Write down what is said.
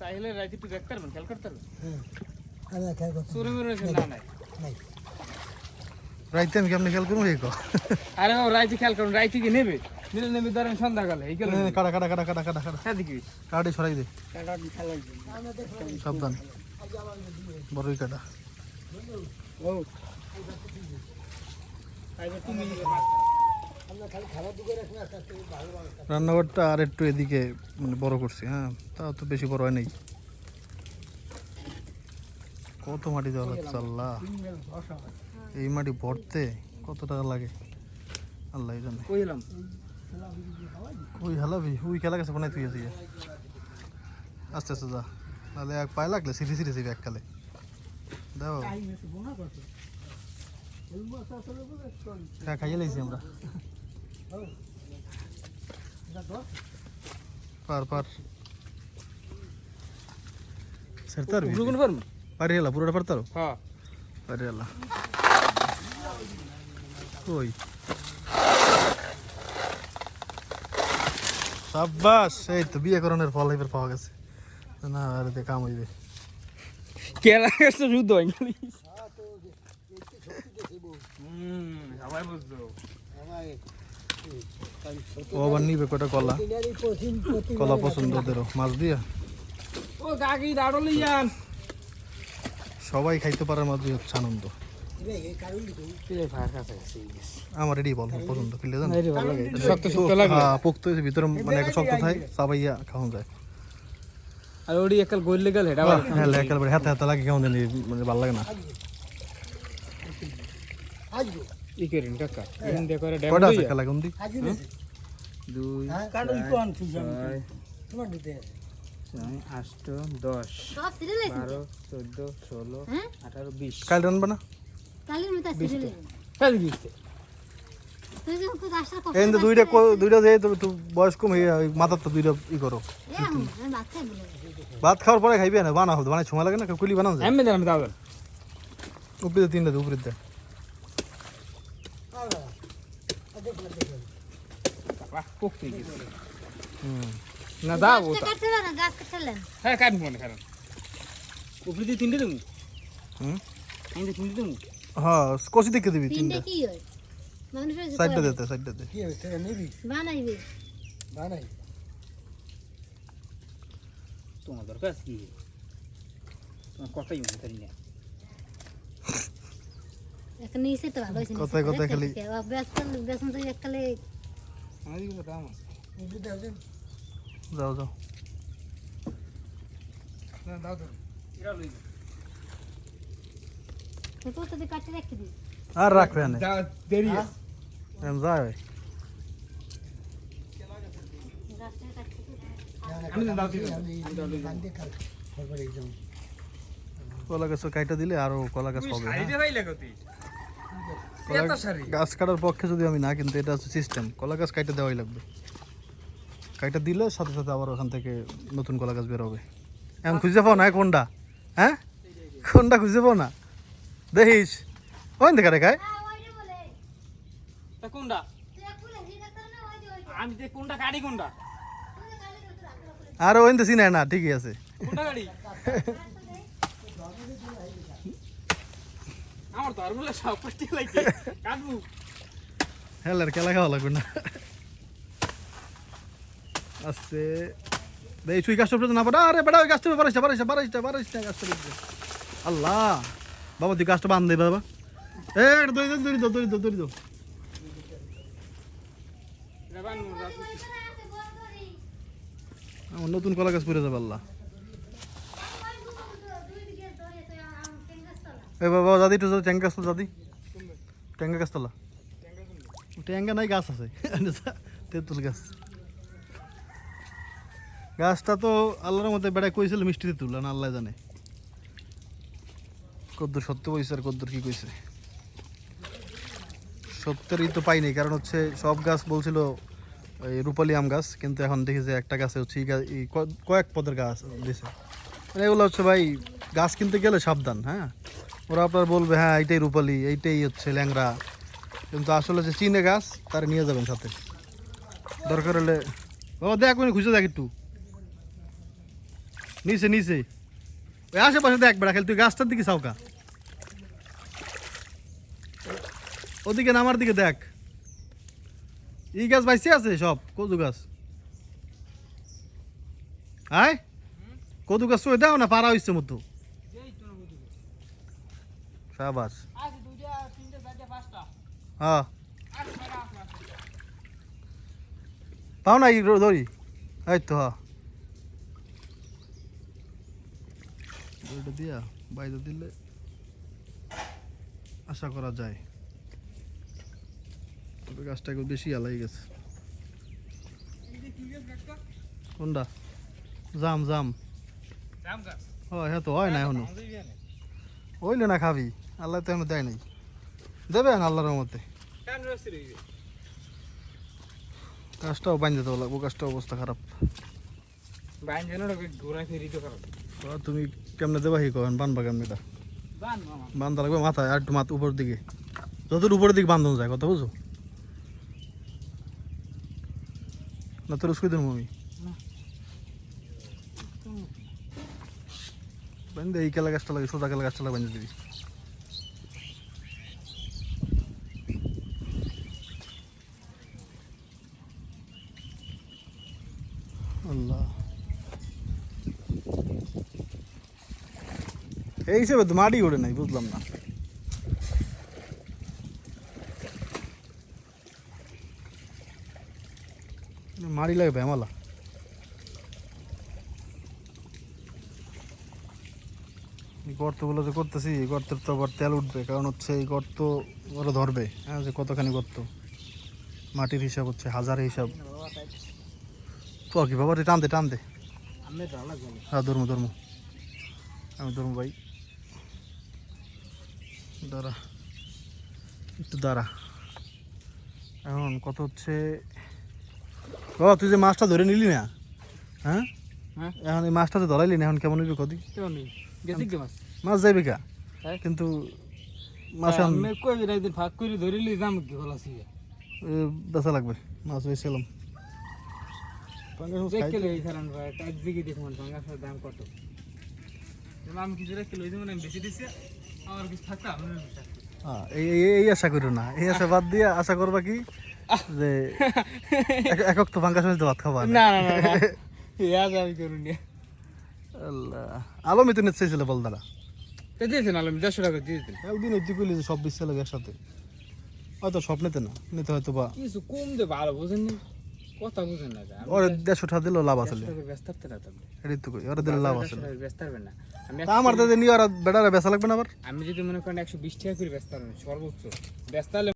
চাইলে রাইতে একটু দেখতে পারবেন খেয়াল করতে পারবেন হ্যাঁ চুরি মুরি না নাই রাইতে আমি কেমনি খেয়াল করব এই আরে বাবা রাইতে খেয়াল করুন রাইতে কি নেবে নিলে নেবে ধরেন সন্ধ্যাকালে এই কাটা কাটা কাটা কাটা কাটা কাটা হ্যাঁ দেখি কাটি সরাই দে সাবধান বড়ই কাটা ও তুমি রান্নাঘরটা আর একটু এদিকে মানে বড় করছি হ্যাঁ? তা তো বেশি বড় হয় নাই। কত মাটি দেওয়া লাগছে আল্লাহ। এই মাটি ভরতে কত টাকা লাগে? আল্লাহ জানে। কইলাম ওই হালাবি? ওই খেলা গেছে বানাই তুই আছিস আস্তে আস্তে যা। নাহলে এক পায়ে লাগলে সিটি সিটি সিটি এককালে দাও। হ্যাঁ খাইয়ে লাইছি আমরা। পার পার। এলা পুরোটা পারতার হ্যাঁ। পারি এলা ওই সাব্বাস এই তো বিয়ে করণের ফল এবার পাওয়া গেছে। না আর কাম হইবে। কেলা গেছে যুদ্ধ হয় ইংলিশ হুম সবাই বুঝছ। ও আবার নিবে কটা কলা? কলা পছন্দ ওদেরও মাছ দিয়া? ও কাকি দাঁড়ো লিয়ান সবাই খাইতে পারার মাঝে হচ্ছে আনন্দ। আমার এটাই বল পছন্দ কিনলে জানো? হ্যাঁ পোক্ত ভিতরে মানে একটা শক্ত থাকে চাবাইয়া খাওয়া যায়। আর ওডি একাল গইলে গেল হেডা হ্যাঁ পরে হাতে হাতে লাগে কেমন জানি মানে ভালো লাগে না। আসব ই করেন কাকা। এখান দিয়ে করে ড্যাম কটা আছে খেলা কোন না দুই কারণ কোন তুই ছয় তোমার দিতে আছে। আষ্ট দশ সব সিরিয়াল আছে বারো চোদ্দ ষোলো আঠারো বিশ। কাল রানবা না? কালের মতো কাল গিয়েছে তুই যে তো আসার কথা এই যে দুইটা কো- দুইটা যে তো তো বয়স কম হয়ে মাথার তো দুইটা ই করো। ভাত খাওয়ার পরে খাইবে না বানা হতো মানে সময় লাগে না কুলি বানানো যায়। আমি জানি দাও উপরে তিনটা দে, উপরে দেয়। না দাও না কাটলেন হ্যাঁ কাটবো মনে কারণ উপরে দিয়ে তিনটে দেবো হুম। দিয়ে তিনটে দেবো হ্যাঁ কষি দেখে দিবি তিনটে কি হয় মানুষের সাইডটা দিতে সাইডটা তোমার দরকার কি তোমার মনে করি না এখন নিচে তো ভালো হয়েছে কথায় কথায় খালি- অভ্যাস করলে বেসন তো এককালে আমার দিকে দাম আছে যাও যাও। কাটতে রাখতে দিই। আর রাখবে না। দেরি আমি বান্ধে কাল গাছ কাইটা দিলে আরও কলা গাছ হবে হ্যাঁ? শাড়িতে ভাই লাগাতি কলা এত শাড়ি গাছ কাটার পক্ষে যদি আমি না কিন্তু এটা হচ্ছে সিস্টেম কলা গাছ কাইটা দেওয়াই লাগবে। কাইটা দিলে সাথে সাথে আবার ওখান থেকে নতুন কলা গাছ বের হবে। এখন খুঁজে পাও না কোনটা? হ্যাঁ? কোনটা খুঁজে পাও না? দেখিস। ওই দেখা রেখায় তা কোনটা? আমি যে কোনটা গাড়ি কোনটা? আর ওই তো চিনায় না ঠিকই আছে। কোনটা গাড়ি আমার তো আর বলে সব কষ্ট লাগে কাটবো হেলার খেলা খাওয়া লাগবে না। আস্তে। এই ছুই গাছটা উপরে না পারে। আরে বেড়া ওই গাছটা বাড়াইছে গাছটা উপরে। আল্লাহ। বাবা, তুই গাছটা বান্ধ বাবা। নতুন কলা গাছ পড়ে যাবে, আল্লাহ। এ বাবা দাদি একটু ট্যাঙ্কা গাছ দাদি ট্যাঙ্কা গাছ তোলা। ট্যাঙ্কা নাই, গাছ আছে। তেঁতুল গাছ। গাছটা তো আল্লাহর মধ্যে বেড়ায় কইছিল, মিষ্টি তেঁতুল না আল্লাহ জানে। কদ্দুর সত্য কইছে, আর কদ্দুর কি কইছে? সত্যেরই তো পাইনি কারণ হচ্ছে সব গাছ বলছিল, এই রূপালি আম গাছ, কিন্তু এখন দেখি যে একটা গাছে হচ্ছে কয়েক পদের গাছ দিছে। মানে এগুলো হচ্ছে ভাই, গাছ কিনতে গেলে সাবধান হ্যাঁ? ওরা আপনার বলবে হ্যাঁ এইটাই রূপালি, এইটাই হচ্ছে ল্যাংরা কিন্তু আসলে যে চিনে গাছ, তার নিয়ে যাবেন সাথে। দরকার হলে ও, দেখ উনি খুঁজে দেখ একটু। নিচে নিচে। ওই আশেপাশে দেখ বেড়া খেল, তুই গাছটার দিকে চাওকা ওদিকে নামার দিকে দেখ। এই গাছ বাইসে আছে সব, কদু গাছ। হ্যাঁ কদু গাছ দাও না পারা হইছে মতো। সাবাস হ্যাঁ। পাও না এই দড়ি। এই তো হ্যাঁ। দড়িটা দিয়া বাইরে দিলে আশা করা যায়। তবে গাছটা একটু বেশি আলাই গেছে। কোনটা? জাম জাম। হয় হ্যাঁ তো হয় না এখনও। আমাদের হইলে না খাবি? আল্লাহ তো এখনও দেয় নাই। দেবে না আল্লাহর মতে কাজটাও বাঁধতে তো লাগবো গাছটার অবস্থা খারাপ। তুমি কেমনে দেবা হি কখন বানবা কেমনে এটা? বান্ধা লাগবে মাথায় আর একটু মাথা উপর দিকে। যতটুকু উপরের দিকে বান্ধন যায় কথা বুঝো না তোর উস্কুই দেবো আমি? বান্ধে এই কেলা গাছটা লাগে সোজা কেলা গাছটা লাগে বান্ধে দিবি আল্লাহ এই হিসেবে তো মাটি ওঠে নাই বুঝলাম না। মাড়ি লাগবে আমালা। এই গর্তগুলো যে করতেছি এই গর্তের তো আবার তেল উঠবে কারণ হচ্ছে এই গর্ত ওরা ধরবে হ্যাঁ যে কতখানি গর্ত। মাটির হিসাব হচ্ছে হাজার হিসাব। তো কি বাবা রে টানতে টানতে হ্যাঁ ধর্ম ধর্ম। আমি ধর্ম ভাই। দাঁড়া একটু দাঁড়া। এখন কত হচ্ছে ও তুই যে মাছটা ধরে নিলি না হ্যাঁ? হ্যাঁ। এখন এই মাছটা তো ধরাইলি না এখন কেমন হইবে কদি? মাছ? যাইবে কা হ্যাঁ। কিন্তু মাছ ভাগ করে ধরিলি যাম কি ভালো আছে বেচা লাগবে মাছ বেছিলাম দাম কত? আমি কিছু রেখে লই দেবো না বেশি দিছি। হ্যাঁ, এই আশা করো না। এই আশা বাদ দিয়ে আশা করবা কি? যে এক- একক তো ফাঙ্কাস হইতে ভাত খাবা না। না আমি করুন। আল্লাহ। আলমই তো নিতে চাইছিল বল দাদা দিয়েছেন আলম দেড়শো টাকা দিয়েছেন। একদিন তুই কইলি যে সব বিশ লাগে একসাথে। হয়তো সব নিতে না নিতে হয়তো বা কিছু কম দে ভালো বুঝেন নি কথা বুঝেন না যা। দেড়শো টাকা দিলেও লাভ আছে ব্যস্ত থাকতে না তুমি এটাই তো কই ওরা দিলে লাভ আছে ব্যস্ত পারবেন না। আমি আমার দাদা নিয়ে ওরা বেটারা বেচা লাগবে না আবার? আমি যদি মনে করেন একশো বিশ টাকা করে ব্যস্ত সর্বোচ্চ। ব্যস্ত